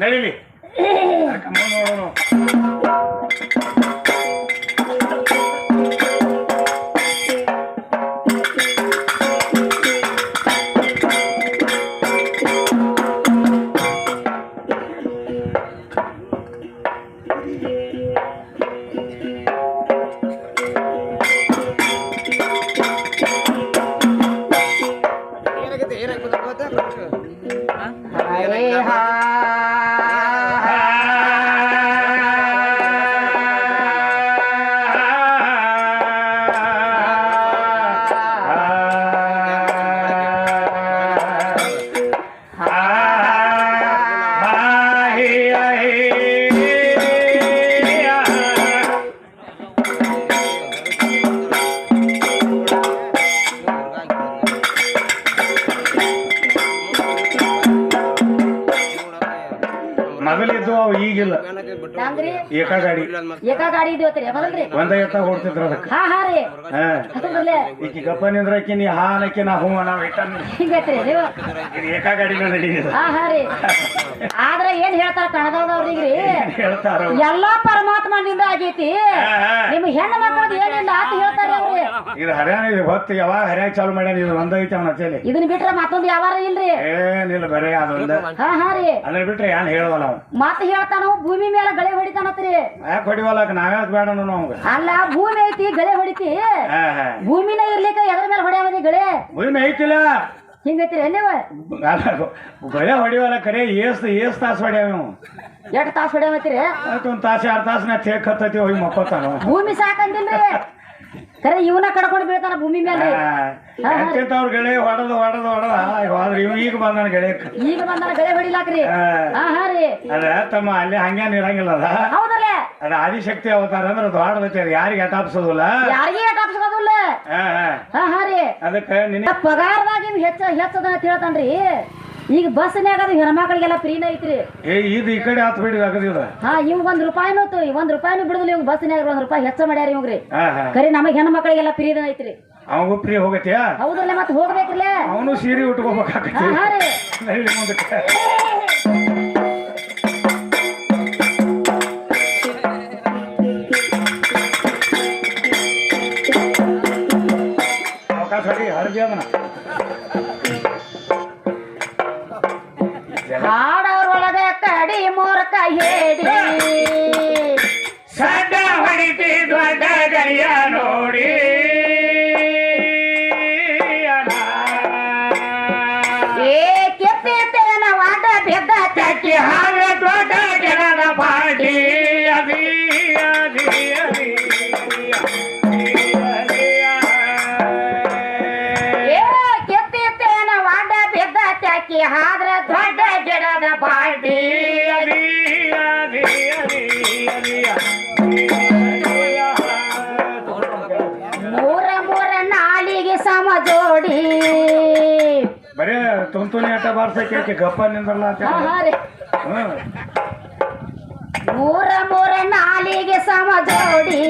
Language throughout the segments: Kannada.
ನಡೀಲಿ. ನೋಡೋಣ ಮೊದಲಿದ್ದು ಅವು ಈಗಿಲ್ಲ ಹಂಗ್ರಿ ಏಕ ಗಾಡಿ ಏಕ ಗಾಡಿ ಒಂದ ಎತ್ತ ಹೊಡ್ತಿದ್ರ ಅದಕ್ಕೆ. ಹಾ ಹಾ ರೀ. ಹಾ. ಹತ್ತದ್ರಲ್ಲೇ ಈಕಿ ಗಪ್ಪ ನಿಂದ್ರಕಿ ನೀ ಹಾನಕಿ ನಾ ಹೂ ನಾವ್ ಇಟ್ಟ ಹಿಂಗೈತ್ರಿ ನೀವು? ಇದು ಏಕ ಗಾಡಿನ ನಡೀತದ ಹಾ ಹಾ ರೀ. ಆದ್ರ ಏನ್ ಹೇಳ್ತಾರ ಕಣದವ್ರಿಗ್ರಿ ಹೇಳ್ತಾರ. ಎಲ್ಲಾ ಪರಮಾತ್ಮನಿಂದ ಆಗೈತಿ. ಹಾ, ಹಾ. ನಿಮ್ ಹೆಣ್ಣು ಮಕ್ಕಳದ್ ಏನಿಲ್ಲ ಅಂತ ಹೇಳ್ತಾರ ಅವ್ರಿ. ಇದು ಹರ್ಯಾಣ ಇದು. ಹೊತ್ತು ಯಾವಾಗ ಹರ್ಯಾಣ ಚಾಲು ಮಾಡ್ಯಾನ ಇದು ಒಂದೈತೆ ಅವನ ಚೇಲಿ ಇದನ್ ಬಿಟ್ರೆ ಮತ್ತೊಂದು ಯಾವಾರ ಇಲ್ರಿ? ಏನಿಲ್ಲ ಬರೇ ಅದೊಂದ. ಹಾ ಹಾ ರೀ. ಅದನ್ನ ಬಿಟ್ರೆ ಏನ್ ಹೇಳವಲ್ಲ ಅವ ಹೇಳ್ತಾನು ಹೇಳ್ತಾನ ಭೂಮಿ ಮೇಲೆ ಗಳೆ ಹೊಡಿತಾನತ್ರಿ. ಯಾಕೆ ಹೊಡಿವಲ್ಲಕ ನಾವ್ಯಾಕೆ ಬೇಡ ಅವಂಗ. ಅಲ್ಲ ಭೂಮಿ ಐತಿ ಗಳೆ ಹೊಡಿತಿ. ಹಾ ಹಾ. ಭೂಮಿನ ಇರ್ಲಿಕ್ಕ ಎದ್ರ ಮೇಲೆ ಹೊಡ್ಯಾವದಿ ಗಳೆ? ಭೂಮಿ ಐತಿಲ್ಲ. ಹಿಂಗೈತ್ರಿ ಅಲ್ಲ, ಗಳೆ ಹೊಡಿವಲ್ಲ ಕರೆ ಏಸ್ ಏಸ್ ತಾಸು ಹೊಡ್ಯಾವ ನಾವು ಎಷ್ಟ್ ತಾಸ್ ಹೊಡ್ಯಾವತ್ರಿ ಆಯ್ತು ಒಂದ್ ತಾಸು ಎರಡು ತಾಸು ನಾ ತೇಕ್ ಹತ್ತೈತಿ ಹೋಗಿ ಮಕ್ಕೋತಾನು. ಭೂಮಿ ಸಾಕಂದಿಲ್ರಿ. ಕರೆ ಇವನ ಕಡ್ಕೊಂಡು ಬೀಳ್ತಾನ ಭೂಮಿ ಮೇಲೆ. ಅವ್ರ ಗೆಳೆ ಹೊಡೆದು ಹೊಡೆದು ಹೊಡೆದ. ಹೋದ್ರೆ ಇವ್ ಈಗ ಬಂದಾನ ಗೆಳೆಯ ಈಗ ಬಂದಾನ ಬೆಳೆ ಹೊಡಿಲಾಕ್ರಿ. ಹಾ. ಹಾ ಹಾ ರೀ. ಅದ ತಮ್ಮ ಅಲ್ಲಿ ಹಂಗೇನ್ ಇರಂಗಿಲ್ಲ ಅದ. ಹೌದಲ್ಲೇ ಅದ ಆದಿಶಕ್ತಿ ಅವತಾರ ಅಂದ್ರೆ ದೊಡ್ಡದೈತಿ ಯಾರಿಗೆ ಅಟಾಪ್ಸೋದಿಲ್ಲ ಯಾರಿಗೆ ಅಟಾಪ್ಸ್ಕೋದಿಲ್ಲ ಹಾ ಹಾ. ರೀ. ಅದಕ್ಕೆ ನಿನ್ನ ಪಗಾರದಾಗ ಹೆಚ್ಚ ಹೆಚ್ಚದ ಅಂತ ಹೇಳ್ತಾನ್ರಿ. ಈಗ ಬಸ್ನ್ಯಾಗ ಅದು ಹೆಣ್ಮಕ್ಳಿಗೆಲ್ಲ ಫ್ರೀನ ಐತ್ರಿ. ಏ ಇದು ಈ ಕಡೆ ಹತ್ತು ಬಿಡಿ ಆಗದಿಲ್ಲ ಹಾ ಇವ್ ಒಂದ್ ರೂಪಾಯಿನೂ ತು- ಒಂದ್ ರೂಪಾಯಿನೂ ಬಿಡುದಿಲ್ಲ ಇವ್ ಬಸ್ನ್ಯಾಗ ಒಂದ್ ರೂಪಾಯಿ ಹೆಚ್ಚ ಮಾಡ್ಯಾರ ಇವ್ರಿ ಹಾ ಹಾ. ಕರೆ ನಮಗ್ ಹೆಣ್ಣು ಮಕ್ಕಳಿಗೆಲ್ಲ ಫ್ರೀದ ಐತ್ರಿ. ಅವಂಗೂ ಫ್ರೀ ಹೋಗತ್ಯಾ? ಹೌದಲ್ಲ ಮತ್ತೆ ಹೋಗ್ಬೇಕ್ರಲ್ಲ ಅವನು ಸೀರೆ ಉಟ್ಕೋಬೇಕಾಗತ್ತೆ. ಹಾ ಹಾ ರೀ. ನಳ್ಳಿ ಮುಂದಕ್ಕೆ ಅವಕಾಶ ಅದನ್ನ. ready. ಗಪ್ಪ ನಿಂದ್ರಲ್ಲ ಅಂತ ಹಾ, ಹಾ ರೀ. ಹ್ಮ್. ಮೂರ ಮೂರ ನಾಲಿಗೆ ಸಮ ಜೋಡಿ.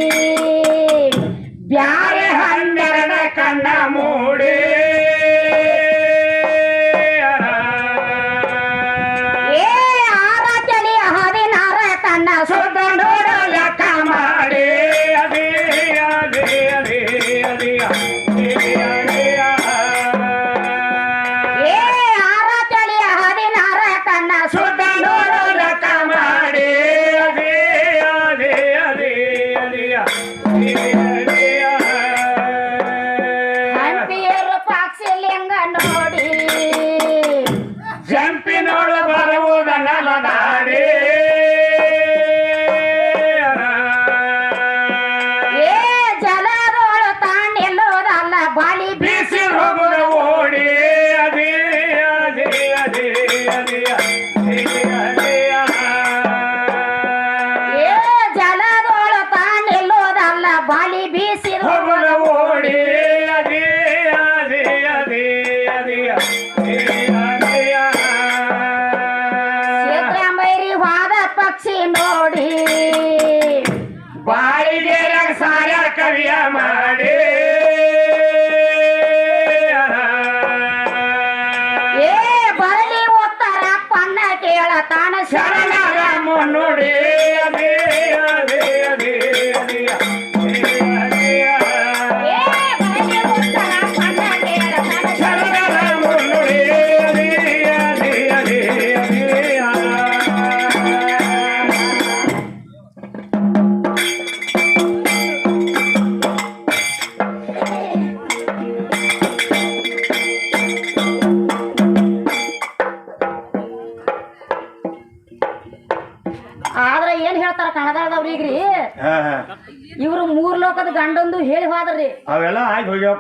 ಬ್ಯಾರೆ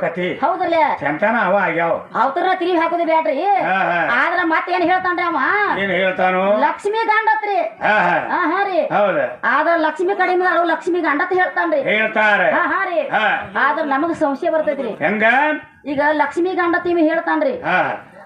ಕತಿ ಹೌದ್ರಲ್ಲ ಚಂತನ ಅವ ಆಗ್ಯಾವ. ಅವತರ ತಿರುಗಿ ಹಾಕೋದು ಬ್ಯಾಡ್ರಿ. ಆದ್ರ ಮತ್ತೇನ್ ಹೇಳ್ತಾನ್ರಿ ಅವ? ಏನ್ ಹೇಳ್ತಾನು? ಲಕ್ಷ್ಮಿ ಗಂಡತ್ರಿ ಹಾ ರೀ. ಹೌದ. ಆದ್ರ ಲಕ್ಷ್ಮಿ ಕಡಿಮೆ ಅಳು ಲಕ್ಷ್ಮಿ ಗಂಡತ್ ಹೇಳ್ತಾನ್ರಿ. ಹೇಳ್ತಾರೆ. ಹಾ ಹಾ ರೀ. ಆದ್ರ ನಮಗ್ ಸಂಶಯ ಬರ್ತೈತ್ರಿ. ಹೆಂಗ? ಈಗ ಲಕ್ಷ್ಮಿ ಗಂಡ ತಿವಿ ಹೇಳ್ತಾನ್ರಿ.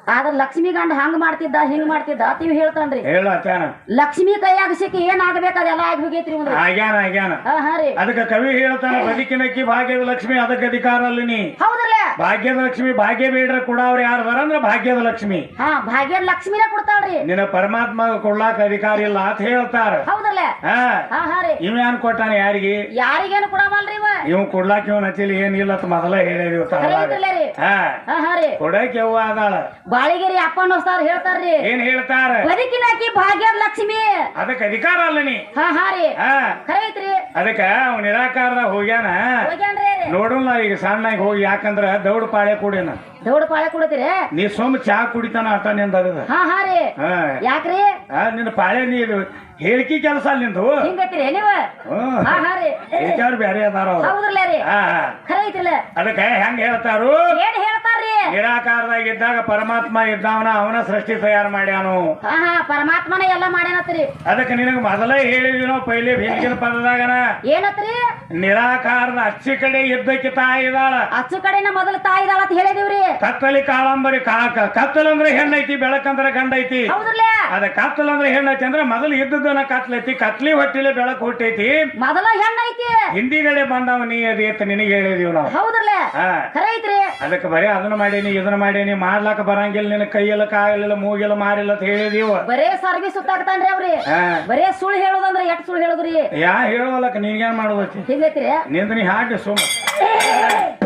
ಆದ್ರ ಲಕ್ಷ್ಮಿ ಗಂಡ ಹಂಗ ಮಾಡ್ತಿದ್ದ ಹಿಂಗ್ ಮಾಡ್ತಿದ್ದ ತಿವಿ ಹೇಳ್ತಾನ್ರಿ. ಹೇಳತ್ತಾನ ಲಕ್ಷ್ಮಿ ಕೈಯಾಗ ಸಿಕ್ಕಿ ಏನ್ ಆಗ್ಬೇಕು ಅದೆಲ್ಲ ಆಗಿ ಹೋಗೈತ್ರಿ ಒಂದು ಆಗ್ಯಾನ ಆಗ್ಯಾನ. ಹಾ ಹಾ ರೀ. ಅದಕ್ಕೆ ಕವಿ ಹೇಳ್ತಾನ ಬದುಕಿನಕ್ಕಿ ಭಾಗ್ಯದ ಲಕ್ಷ್ಮಿ ಅದಕ್ಕೆ ಅಧಿಕಾರ ಅಲ್ಲಿ ನೀ. ಹೌದ್ರಲ್ಲ? ಭಾಗ್ಯದ ಲಕ್ಷ್ಮಿ ಭಾಗ್ಯ ಬೇಡ್ರ ಕೂಡ ಅವ್ರು ಯಾರು ಅಂದ್ರೆ ಭಾಗ್ಯದ ಲಕ್ಷ್ಮಿ. ಹಾ ಭಾಗ್ಯದ ಲಕ್ಷ್ಮಿನ ಕೊಡ್ತಾಳ್ರಿ. ನಿನ್ನ ಪರಮಾತ್ಮ ಕೊಡ್ಲಾಕ ಅಧಿಕಾರ ಇಲ್ಲ ಅಂತ ಹೇಳ್ತಾರ. ಹೌದಲ್ಲ ಹಾ. ಹಾ ರೀ. ಇವ ಏನ್ ಕೊಟ್ಟಾನ ಯಾರಿಗೆ? ಯಾರಿಗೇನು ಕೊಡವಲ್ರಿ ಇವ? ಇವ್ ಕೊಡ್ಲಾಕ ಇವನ್ ಹಚ್ಚಿಲಿ ಏನಿಲ್ಲ ಅಂತ ಮೊದಲ ಹೇಳಿದ ಖರೆ ತಳದಾಗ ಐತ್ರಲ್ಲ ಹಾ. ಹಾ ಹಾ ರೀ. ಕೊಡಕ್ ಯವ್ವ ಅದಾಳ. ಬಾಳಿಗೆರಿ ಅಪ್ಪನ ಹೊಸ್ತಾರ ಹೇಳ್ತಾರ್ರಿ. ಏನ್ ಹೇಳ್ತಾರ? ಬದುಕಿನಾಕಿ ಭಾಗ್ಯ ಲಕ್ಷ್ಮಿ. ಅದಕ್ಕೆ ಅಧಿಕಾರ ಅಲ್ಲ ನೀ. ಹಾ ಹಾ ರೀ. ಹಾ. ಖರೆ ಐತ್ರಿ ಅದಕ್ಕ ಅವ್ ನಿರಾಕಾರ ಹೋಗ್ಯಾನ. ಹೋಗ್ಯಾನ್ರಿ ನೋಡಲ್ಲ ಈಗ ಸಣ್ಣಾಗಿ ಹೋಗಿ ಯಾಕಂದ್ರ ದೌಡ್ ಪಾಳೆ ಕೂಡಿನ. ದೌಡ್ ಪಾಳೆ ಕುಡಿತೀರಿ? ನೀ ಸೊಮ್ಮ ಚಾ ಕುಡಿತಾನ ಆತ ನಿಂದ ಹಾ ಹಾ ರೀ. ಹಾ. ಯಾಕ್ರಿ? ನಿನ್ನ ಪಾಳೆ ನೀ ಹೇಳಿಕೆ ಕೆಲಸ ಅಲ್ಲಿ ನಿಂದು? ಹಿಂಗೈತಿರಿ ನೀವ? ಹ್ಮ್. ಹಾ ಹಾ ರೀ. ಹೇಳಿಕೆಯವ್ರು ಬ್ಯಾರೆ ಅದಾರ ಅವ್ರು. ಹೌದ್ರಲ್ಲ ರೀ. ಹಾ ಹಾ. ಖರೆ ಐತಿಲ್ಲ ಅದಕ್ಕೆ ಹೆಂಗ್ ಹೇಳ್ತಾರು? ಏನ್ ಹೇಳ್ತಾರ್ರಿ ನಿರಾಕಾರದಾಗ ಇದ್ದಾಗ ಪರಮಾತ್ಮ ಇದ್ದವನ ಅವನ ಸೃಷ್ಟಿ ತಯಾರು ಮಾಡ್ಯಾನು. ಹಾ ಹಾ ಪರಮಾತ್ಮನ ಎಲ್ಲ ಮಾಡ್ಯಾನತ್ರಿ. ಅದಕ್ಕೆ ನಿನಗ ಮೊದಲೇ ಹೇಳಿದ್ವಿ ನಾವು ಪೈಲೆ ಹಿಂದಿನ ಪದದಾಗನ? ಏನತ್ರಿ? ನಿರಾಕಾರದ ಅಚ್ಚು ಕಡೆ ಇದ್ದಕ್ಕೆ ತಾಯಿ ಇದಾಳ ಅಚ್ಚು ಕಡೆನ ಮೊದಲು ತಾಯಿದಾಳ ಅಂತ ಹೇಳಿದಿವ್ರಿ. ಕತ್ತಲಿ ಕಾಳಂಬರಿ ಕಾಕ ಕತ್ತಲಂದ್ರೆ ಹೆಣ್ಣೈತಿ ಬೆಳಕಂದ್ರೆ ಗಂಡೈತಿ. ಹೌದ್ರಲ್ಲ? ಅದ ಕತ್ತಲಂದ್ರೆ ಹೆಣ್ಣೈತಿ ಅಂದ್ರೆ ಮೊದಲು ಇದ್ದದನ್ನ ಕತ್ಲೈತಿ ಕತ್ಲಿ ಹೊಟ್ಟಿಲೆ ಬೆಳಕು ಹುಟ್ಟೈತಿ. ಮೊದಲ ಹೆಣ್ಣೈತಿ ಹಿಂದಿಗಡೆ ಬಂದವ ನೀ ಅದಿ ಅಂತ ನಿನಗೆ ಹೇಳಿದೀವಿ ನಾವು. ಹೌದ್ರಲ್ಲ? ಹಾ. ಖರೆ ಐತ್ರಿ. ಅದಕ್ಕೆ ಬರೀ ಅದನ್ನ ಮಾಡೇನಿ ಇದನ್ನ ಮಾಡೇನಿ ಮಾಡ್ಲಾಕ ಬರಂಗಿಲ್ಲ ನಿನ್ನ ಕೈಯಲ್ಲ ಕಾಯಿಲ್ಲ ಮೂಗಿಲ್ಲ ಮಾರಿಲ್ಲ ಅಂತ ಹೇಳಿದೀವ. ಬರೇ ಸರ್ವಿಸ್ ಸುತ್ತಾಕ್ತಾನ್ರಿ ಅವ್ರಿ. ಹಾ. ಬರೇ ಸುಳ್ಳು ಹೇಳೋದಂದ್ರ ಎಷ್ಟ್ ಸುಳ್ಳು ಹೇಳುದ್ರಿ? ಯಾ ಹೇಳುವಲ್ಲಕ ನೀನ್ ಏನ್ ಹಿಂಗೈತ್ರಿ. ನಿಂದ ನೀ ಹಾಕಿ ಸುಮ್ಮ.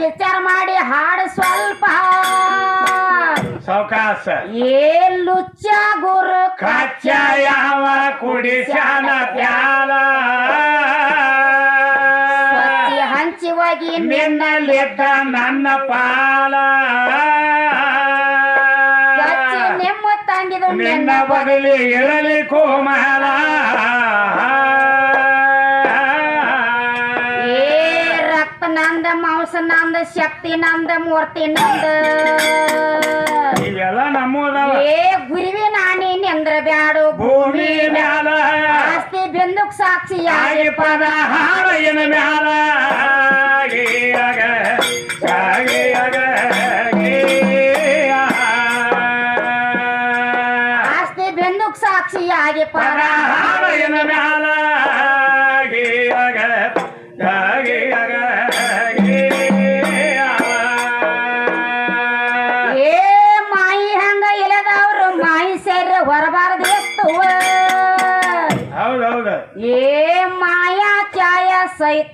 ವಿಚಾರ ಮಾಡಿ ಹಾಡು ಸ್ವಲ್ಪ. ಸಾವಕಾಶ ಏ ಲುಚ್ಚ ಗುರು ಕಚ್ಚ ಯಾವ ಕುಡಿಸ್ಯಾನ ಪ್ಯಾಲ ಸ್ವಚ್ಛ ಹಂಚಿ ಹೋಗಿ ನಿನ್ನಲ್ಲಿದ್ದ ನನ್ನ ಪಾಲ. ನಿಮ್ಮ ತಂಗಿದು ನಿನ್ನ ನಿನ್ನ ಬದಲಿ ಇರಲಿ ಕೋಮಲ. ನಂದ ಶಕ್ತಿ ನಂದ ಮೂರ್ತಿ ನಂದ ಇವೆಲ್ಲ ನಮ್ಮದವ ಏ ಗುರುವಿ ನಾನೇ ನಿಂದ್ರ ಬ್ಯಾಡು ಭೂಮಿ ಮ್ಯಾಲ. ಆಸ್ತಿ ಬಿಂದುಕ್ ಸಾಕ್ಷಿ ಆಗಿ ಪದ ಹಾಳೆಯನ ಮ್ಯಾಲ. ಆಸ್ತಿ ಬಿಂದುಕ್ ಸಾಕ್ಷಿಯಾಗಿ ಪದ ಹಾಳೆಯನ ಮ್ಯಾಲ.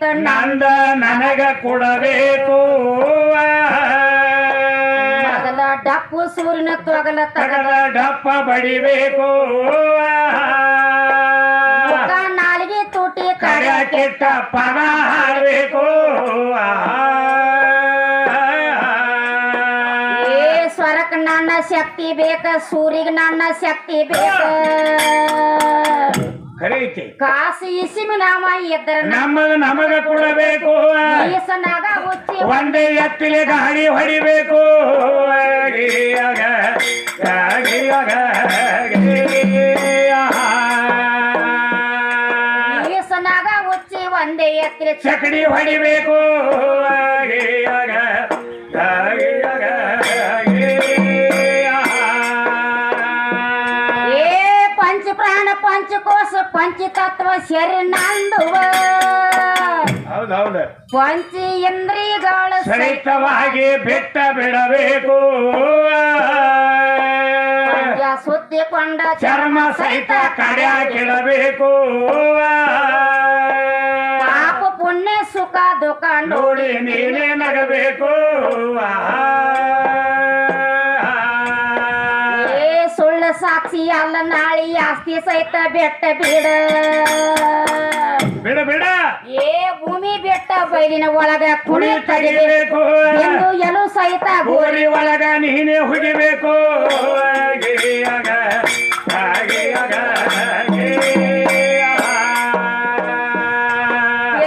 ನಂದ ನನಗ ಕೊಡಬೇಕು. ಮೊದಲ ಡಪ್ಪು ಸೂರ್ಯನ ತೊಗಲ ತಗಲ. ಡಪ್ಪ ಬಡಿಬೇಕು. ಮುಖ ನಾಲಿಗೆ ತುಟಿ ಕಡ ಕೆಟ್ಟ ಪದ ಹಾಡಬೇಕು. ಏ ಸ್ವರಕ್ ನನ್ನ ಶಕ್ತಿ ಬೇಕ ಸೂರ್ಯಗ್ ನನ್ನ ಶಕ್ತಿ ಬೇಕ. ಕರೀತಿ ಕಾಸು ಇಸಿಮಿ ನಾಮ ಎದ್ದರ ನಮಗ ನಮಗ ಕೊಡಬೇಕು ಹುಚ್ಚಿ ಒಂದೇ ಎತ್ತಿಲೆ ಗಾಡಿ ಹೊಡಿಬೇಕು. ಈಸನಾಗ ಹುಚ್ಚಿ ಒಂದೇ ಎತ್ತಿಲೆ ಚಕಡಿ ಹೊಡಿಬೇಕು ಗೀಯಗ, ಪಂಚತತ್ವ ಶರೀರ ನಂದುವ ಹೌದ್ ಹೌದ್ ಪಂಚ ಇಂದ್ರಿಯಗಳ ಸಹಿತ ಸಹಿತವಾಗಿ ಬಿಟ್ಟ ಬಿಡಬೇಕು. ಸುತ್ತಿಕೊಂಡ ಚರ್ಮ ಸಹಿತ ಕಡ್ಯಾಕಿಡಬೇಕು ಪಾಪ ಪುಣ್ಯ ಸುಖ ದುಃಖ ನೋಡಿ ನೀನೇ ನಗಬೇಕು. ಅಲ್ಲ ನಾಳೆ ಆಸ್ತಿ ಸಹಿತ ಬೆಟ್ಟ ಬಿಡ. ಬಿಡ ಬಿಡ. ಏ ಭೂಮಿ ಬೆಟ್ಟ ಬೈಲಿನ ಒಳಗ ಕುಣಿ ತಗಿಬೇಕು ತಡಿಬೇಕು ಎಂದು ಎಲು ಸಹಿತ ಗೋರಿ ಒಳಗ ನೀನೇ ಹುಗಿಬೇಕು.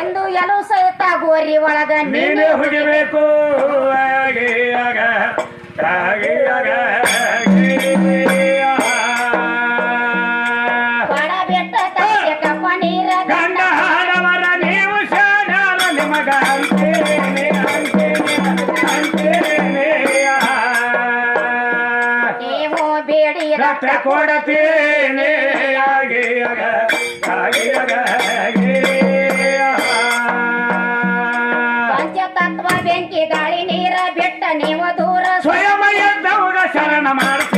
ಎಂದು ಎಲು ಸಹಿತ ಗೋರಿ ಒಳಗ ನೀನೇ ಹುಗಿಬೇಕು. ಆಗ ಗಿರಿಯಾಗ, ಪಂಚತತ್ವ ಬೆಂಕಿ ಗಾಳಿ ನೀರ ಬಿಟ್ಟ ನೀವು ದೂರ ಸ್ವಯಂ ಎದ್ದವಗ ಶರಣ ಮಾಡ್ತೇನೆ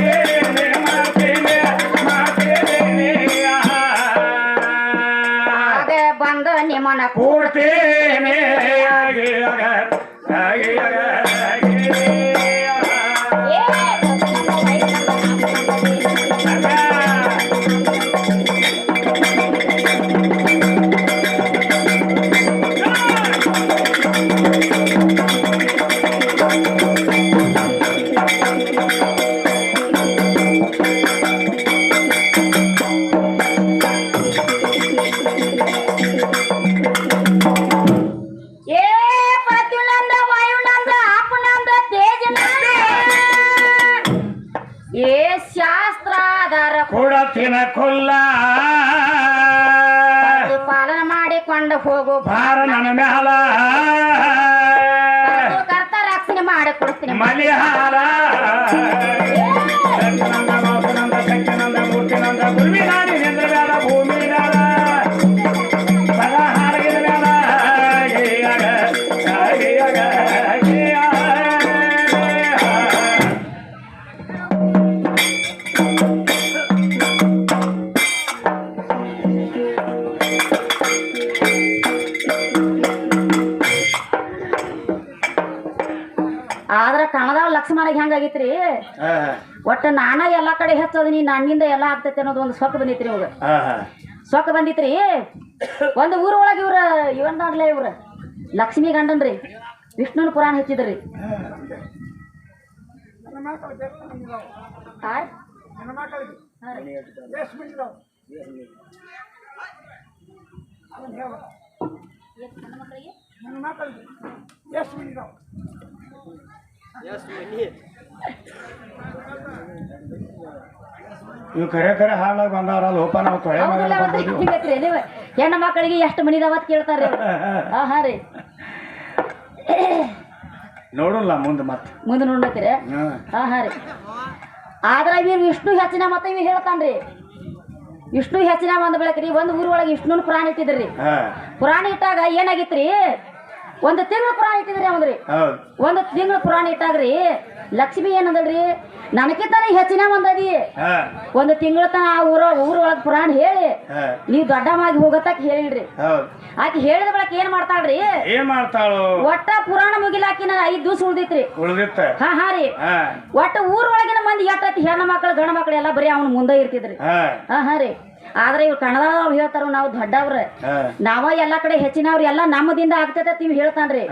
ರಕ್ಷಣೆ ಮಾಡಿ ಕೊಡ್ತೀನಿ ಆದ್ರ ಲಕ್ಷ್ಮಣಗೆ ಹೆಂಗಾಗಿತ್ರಿ? ಒಟ್ಟ ನಾನ ಎಲ್ಲಾ ಕಡೆ ಹೆಚ್ಚದ ನೀ ನನ್ನಿಂದ ಎಲ್ಲಾ ಆಗ್ತೈತೆ ಅನ್ನೋದು ಒಂದು ಸೊಕ್ಕ ಬಂದಿತ್ರಿ ಇವಾಗ. ಸೊಕ್ಕ ಬಂದಿತ್ರಿ? ಒಂದು ಊರ ಒಳಗೆ ಇವ್ರ ಇವನ್ದಾಗ್ಲೇ ಇವ್ರ ಗಂಡನ್ ಗಂಡನ್ರಿ ವಿಷ್ಣುನ ಪುರಾಣ ಹೆಚ್ಚಿದ್ರಿ. ಎಷ್ಟು ರೀ. ಇವ್ ಕರೆ ಕರೆ ಹಾಳಾಗಿ ಬಂದಾರಲ್ಲ ಲೋಪ ನಾವು ತೊಳೆ ಮಗಳ ಹೆಣ್ಣು ಮಕ್ಕಳಿಗೆ ಎಷ್ಟು ಮನಿದಾವ ಅಂತ ಕೇಳ್ತಾರ್ರಿ ಅವ್ರು. ಹಾ ಹಾ ರೀ. ನೋಡಲ್ಲ ಮುಂದೆ ಮತ್ತೆ ಮುಂದೆ ನೋಡ್ಲತ್ತೀರಿ? ಹಾ. ಹಾ ರೀ. ಆದ್ರೆ ಇವ್ರು ವಿಷ್ಣು ಹೆಚ್ಚಿನ ಮತ್ತೆ ಇವ್ ಹೇಳ್ತಾನ್ರಿ. ವಿಷ್ಣು ಹೆಚ್ಚಿನ ಬಂದ ಬೆಳಕ್ರಿ ಒಂದು ಊರೊಳಗೆ ವಿಷ್ಣುನ ಪುರಾಣ ಇಟ್ಟಿದ್ರಿ. ಹಾ. ಪುರಾಣ ಇಟ್ಟಾಗ ಏನಾಗಿತ್ರಿ? ಒಂದು ತಿಂಗಳ ಪುರಾಣ ಇಟ್ಟಿದ್ರಿ ಅವನ್ರಿ ಒಂದು ತಿಂಗಳ ಪುರಾಣ ಇಟ್ಟಾಗ್ರಿ. ಲಕ್ಷ್ಮಿ ಏನಂದಳ್ರಿ ನನಗಿಂತಾನೆ ಹೆಚ್ಚಿನ ಒಂದದಿ ಒಂದ್ ಒಂದು ತಿಂಗಳ ತನ ಆ ಊರ ಊರ ಒಳಗ್ ಪುರಾಣ ಹೇಳಿ. ನೀವು ದೊಡ್ಡಮಾಗಿ ಹೋಗತ್ತಕ್ ಹೇಳಿಡ್ರಿ ಆಕಿ ಹೇಳಿದ ಬಳಕ ಏನ್ ಮಾಡ್ತಾಳ್ರಿ? ಏನ್ ಮಾಡ್ತಾಳ? ಒಟ್ಟ ಪುರಾಣ ಮುಗಿಲಾಕಿನ ಐದ್ ದಿವ್ಸ ಉಳ್ದಿತ್ರಿ. ಹಾ ಹಾ ರೀ. ಒಟ್ಟ ಊರೊಳಗಿನ ಮಂದಿ ಎಟ್ಟೈತಿ ಹೆಣ್ಣು ಮಕ್ಳು ಗಂಡ ಮಕ್ಳು ಎಲ್ಲಾ ಬರೀ ಅವ್ನ ಮುಂದೆ ಇರ್ತಿದ್ರಿ. ಹಾ ಹಾ ರೀ. ಆದ್ರೆ ಇವ್ರು ಕನ್ನಡದವ್ರು ಹೇಳ್ತಾರ ನಾವು ದೊಡ್ಡವ್ರ. ನಾವ ಎಲ್ಲಾ ಕಡೆ ಹೆಚ್ಚಿನವ್ರು ಎಲ್ಲಾ ನಮ್ಮದಿಂದ ಆಗ್ತೈತೆ ನೀವ್ ಹೇಳ್ತಾನ್ರಿ.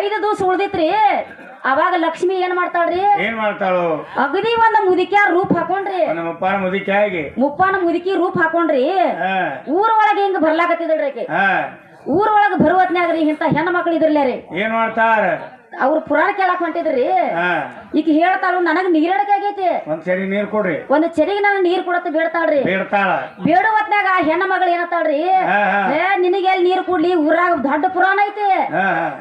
ಐದು ದಿವಸ ಉಳ್ದಿತ್ರಿ. ಅವಾಗ ಲಕ್ಷ್ಮಿ ಏನ್ ಮಾಡ್ತಾಳ್ರಿ? ಏನ್ ಮಾಡ್ತಾಳು? ಅಗದಿ ಒಂದ್ ಮುದಿಕ್ಯಾರ ರೂಪ್ ಹಾಕೊಂಡ್ರಿ. ನಮ್ಮಪ್ಪ ಮುದಿಕಾಗಿ ಮುಪ್ಪಾನ ಮುದುಕಿ ರೂಪ್ ಹಾಕೊಂಡ್ರಿ. ಊರೊಳಗೆ ಊರ್ ಒಳಗೆ ಹಿಂಗ ಬರ್ಲಾಕತ್ತಿದ್ರಿ ಊರ್ ಒಳಗ ಬರುವತ್ನ್ಯಾಗ ರೀ ಇಂತ ಹೆಣ್ಣು ಮಕ್ಳು ಇದ್ರಲ್ಲೇ ರೀ ಏನ್ ಮಾಡ್ತಾರ ಅವ್ರ ಪುರಾಣ ಕೇಳಕ್ ಹೊಂಟಿದ್ರಿ? ಈಗ ಹೇಳ್ತಾಳು ನನಗ್ ನೀರಡಕೆ ಆಗೈತಿ. ಒಂದ್ ಸರಿ ನೀರ್ ಕೊಡ್ರಿ. ಒಂದ್ ಚೆರಿಗೆ ನಾನು ನೀರ್ ಕೊಡತ್ತ ಬೇಡ್ತಾಳ್ರಿ ಬೇಡ್ತಾಳ ಬೇಡ ಹೊತ್ನ್ಯಾಗ ಆ ಹೆಣ್ಣ ಮಗಳು ಏನತ್ತಾಳ್ರಿ ಏ ನಿನಗೆ ಎಲ್ಲಿ ನೀರ್ ಕುಡ್ಲಿ? ಊರಾಗ ದೊಡ್ಡ ಪುರಾಣ ಐತಿ.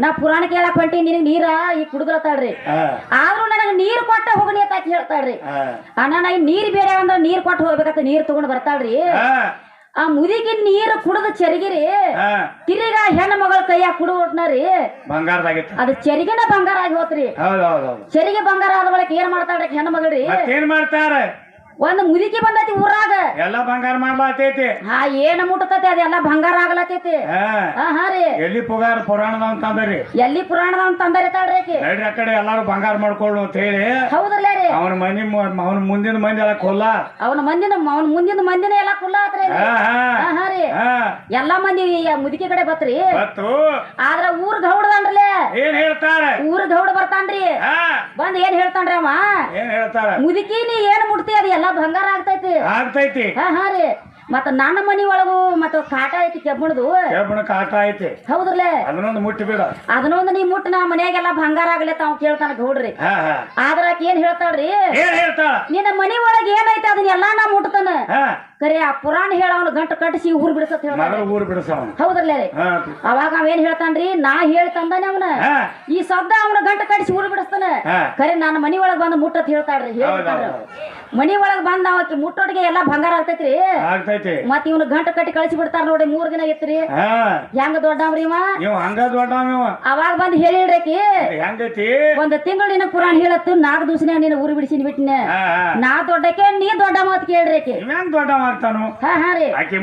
ನಾ ಪುರಾಣ ಕೇಳಕ್ ಹೊಂಟಿ ನಿನಗ್ ನೀರ ಈ ಕುಡ್ದಲತ್ತಾಳ್ರಿ ಹಾ. ಆದ್ರೂ ನನಗ್ ನೀರ್ ಕೊಟ್ಟ ಹೋಗಣಿ ಅಂತ ಹೇಳ್ತಾಳ್ರಿ. ಅಣ್ಣ ನಾ ನೀರ್ ಬೇರೆ ಅಂದ್ರ ನೀರ್ ಕೊಟ್ಟು ಹೋಗ್ಬೇಕಂತ ನೀರ್ ತಗೊಂಡ್ ಬರ್ತಾಳ್ರಿ. ಆ ಮುದಿಗೆ ನೀರು ಕುಡಿದ ಚರಿಗಿರಿ ತಿರಿಗ ಹೆಣ್ಣ ಮಗಳ ಕೈಯಾಗ ಕುಡ ಒಟ್ನಾರಿ ಬಂಗಾರದಾಗಿತ್ತು ಅದು ಚರಿಗೆನ ಬಂಗಾರ ಆಗಿ ಹೋತ್ರಿ. ಹೌದ್ ಹೌದ್ ಹೌದು. ಚೆರಿಗೆ ಬಂಗಾರ ಆದ ಬಳಿಕ ಏನ್ ಮಾಡ್ತಾಳ್ರಿ ಹೆಣ್ಣು ಹೆಣ್ಣ ಮಗಳ್ರಿ? ಏನ್ ಮಾಡ್ತಾರ? ಒಂದ್ ಮುದುಕಿ ಬಂದೈತಿ ಊರಾಗ. ಎಲ್ಲ ಬಂಗಾರ ಮಾಡ್ಲಾತೈತಿ. ಹಾ ಏನ್ ಮುಟ್ಟತೈತಿ ಅದೆಲ್ಲ ಬಂಗಾರ ಆಗ್ಲತೈತಿ. ಹಾ. ಹಾ ಹಾ ರೀ. ಎಲ್ಲಿ ಪುಗಾರ ಪುರಾಣದ ಅಂತಂದ್ರಿ ಎಲ್ಲಿ ಪುರಾಣದ ಅಂತಂದ್ರಿ ತಂದಾರಿ ತಾಳ್ರಿ ನಡ್ರಿ ಆ ಕಡೆ ಎಲ್ಲಾರು ಬಂಗಾರ ಮಾಡ್ಕೊಳ್ಳು ಅಂತ ಹೇಳಿ. ಹೌದಲ್ಲ ರೀ. ಅವನ ಮನಿ ಅವನ ಮುಂದಿನ ಮಂದಿ ಎಲ್ಲ ಕೊಲ್ಲ. ಅವನ ಮಂದಿನ ಅವನ ಮುಂದಿನ ಮಂದಿನ ಎಲ್ಲಾ ಕುಲ್ಲ ಆತ್ರಿ ಹಾ ರೀ. ಎಲ್ಲಾ ಮಂದಿ ಮುದುಕಿ ಕಡೆ ಬತ್ರಿ. ಆದ್ರ ಊರ್ ಗೌಡದನ್ರಲೆ ಏನ್ ಹೇಳ್ತಾರ ಊರ್ ಗೌಡ ಬರ್ತಾನ್ರಿ. ಬಂದ್ ಏನ್ ಹೇಳ್ತಾನ್ರಿ ಅವ? ಏನ್ ಹೇಳ್ತಾರ ಮುದುಕಿ ನೀ ಏನ್ ಮುಟ್ತಿ ಅದ ಎಲ್ಲಾ ಬಂಗಾರ ಆಗ್ತೈತಿ? ಆಗ್ತೈತಿ. ಹಾ ಹಾ ರೀ. ಮತ್ತ ನನ್ನ ಮನಿ ಒಳಗು ಮತ್ತ ಕಾಟ ಐತಿ ಕೆಬ್ಬಣದು. ಕೆಬ್ಬಣ ಕಾಟ ಐತಿ. ಹೌದ್ರಲೆ? ಅದನ್ನೊಂದು ಮುಟ್ಟಿ ಬಿಡ. ಅದನ್ನೊಂದು ನೀ ಮುಟ್ಟ ನಾ ಮನ್ಯಾಗೆಲ್ಲ ಬಂಗಾರ ಆಗ್ಲಿ ತಾವ್ ಕೇಳ್ತಾನ ಗೌಡ್ರಿ ಹಾ ಹಾ. ಆದ್ರ ಆಕಿ ಏನ್ ಹೇಳ್ತಾಳ್ರಿ? ಏನ್ ಹೇಳ್ತಾಳ? ನಿನ್ನ ಮನಿ ಒಳಗ್ ಏನೈತಿ ಅದನ್ನ ಎಲ್ಲಾ ನಾ ಮುಟ್ತಾನ. ಹಾ. ಕರೆ ಆ ಪುರಾಣ ಹೇಳ ಅವನು ಗಂಟು ಕಟ್ಟಿಸಿ ಊರ್ ಬಿಡಿಸತ್ ಹೇಳ್ತಾನ ಮಗಳ ಊರ್ ಬಿಡಿಸ ಹೌದ್ರಲೆ ರೀ? ಹಾ. ಅವಾಗ ಅವೇನ್ ಹೇಳ್ತಾನ್ರಿ? ನಾ ಹೇಳ್ತಂದಾನೆ ಅವನ. ಹಾ. ಈ ಸದ್ದ ಅವನ ಗಂಟು ಕಟ್ಟಿಸಿ ಊರ್ ಬಿಡಿಸ್ತಾನ. ಹಾ. ಖರೆ ನಾನು ಮನಿ ಒಳಗ್ ಬಂದು ಮುಟ್ಟತ್ ಹೇಳ್ತಾಳ್ರಿ. ಹೇಳ್ತಾಳ್ರಿ ಹೌದ್ ಮನಿ ಒಳಗ್ ಬಂದ ಅವಕ್ಕೆ ಮುಟ್ಟೋಟಿಗೆ ಎಲ್ಲಾ ಬಂಗಾರ ಆಗ್ತೈತ್ರಿ. ಆಗ್ತೈತಿ ಮತ್ ಇವ್ನ ಗಂಟ ಕಟ್ಟಿ ಕಳಿಸಿ ಬಿಡ್ತಾರ ನೋಡಿ ಮೂರ್ ದಿನ ಐತ್ರಿ ಹೆಂಗ ದೊಡ್ಡವ್ರಿ ಇವ? ಹಂಗ ದೊಡ್ಡವ ಅವಾಗ ಬಂದ್ ಹೇಳಿಡ್ರಕಿ ಹೆಂಗೈತಿ? ಒಂದ್ ತಿಂಗಳು ನಿನ್ನ ಪುರಾಣ ಹೇಳತ್ತು ನಾಲ್ಕು ದಿವಸ ನೀನು ಊರು ಬಿಡಿಸಿನ ಬಿಟ್ಟಿನ. ನಾ ದೊಡ್ಡಕ್ಕೆ ನೀ ದೊಡ್ಡ ಮಾತು ಕೇಳ್ರಿ ಆಕಿ. ಹೆಂಗ್ ದೊಡ್ಡವ ಮಾಡ್ತಾನು ಹಾ ಹಾ ರೀ. ಆಕಿ